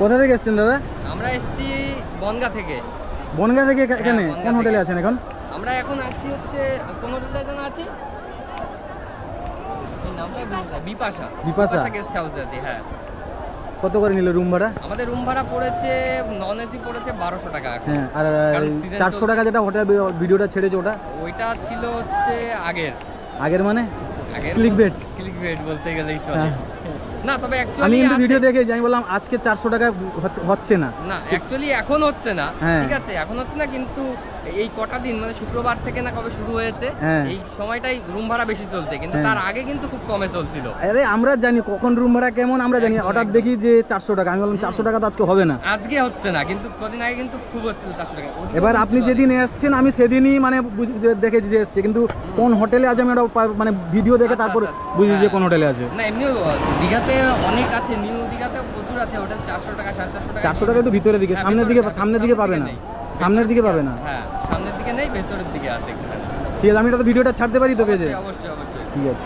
কোথা থেকে এসেছেন দাদা? আমরা এসেছি বনগা থেকে। বনগা থেকে এখানে হ্যাঁ, বনগাঁ কোন হোটেলে আছেন এখন? আমরা এখন আছি হচ্ছে কোন হোটেলটা যেন আছি? বিপাশা। বিপাশা? গেস্ট হাউসে আছি হ্যাঁ। কত করে নিল রুম ভাড়া? আমাদের রুম ভাড়া পড়েছে নন এসি পড়েছে বারোশো টাকা হ্যাঁ আর চারশো। টাকা যেটা হোটেল ভিডিওটা ছেড়েছে ওটা? ওইটা ছিল হচ্ছে আগের। আগের মানে? আগের? ক্লিক বেট বলতে গেলেই চলে। হ্যাঁ। না তবে আমি কিন্তু ভিডিও দেখেছি আমি বললাম আজকে চারশো টাকা হচ্ছে- না। না অ্যাকচুয়ালি এখন হচ্ছে না। হ্যাঁ। ঠিক আছে এখন হচ্ছে না কিন্তু এই কটা দিন মানে শুক্রবার থেকে না কবে শুরু হয়েছে হ্যাঁ। এই সময়টাই রুম ভাড়া বেশি চলছে কিন্তু হ্যাঁ। তার আগে কিন্তু খুব কমে চলছিল। আরে আমরা জানি কখন রুম ভাড়া কেমন আমরা জানি হঠাৎ দেখি যে চারশো টাকা আমি বললাম চারশো টাকা তো আজকে হবে না। আজকে হচ্ছে না কিন্তু কদিন আগে কিন্তু খুব হচ্ছিল চারশো টাকা এবার আপনি যেদিন এসছেন আমি সেদিনই মানে বুঝ- দেখেছি যে এসছে কিন্তু কোন হোটেলে আছে আমি মানে ভিডিও দেখে আচ্ছা, তারপর আচ্ছা, বুঝি যে। কোন হোটেলে আছে। না এমনিও দীঘাতে অনেক আছে নিউ দীঘাতে প্রচুর আছে ওটা চারশো টাকা সাড়ে চারশো টাকা। চারশো টাকা একটু ভিতরের দিকে হ্যাঁ, সামনের দিকে সামনের দিকে পাবে না। সামনের দিকে পাবে না। হ্যাঁ সামনের দিকে নেই ভেতরের দিকে আছে ঠিক আছে আমি তো ভিডিওটা ছাড়তে পারি তো পেজে? অবশ্যই অবশ্যই অবশ্যই। ঠিক আছে।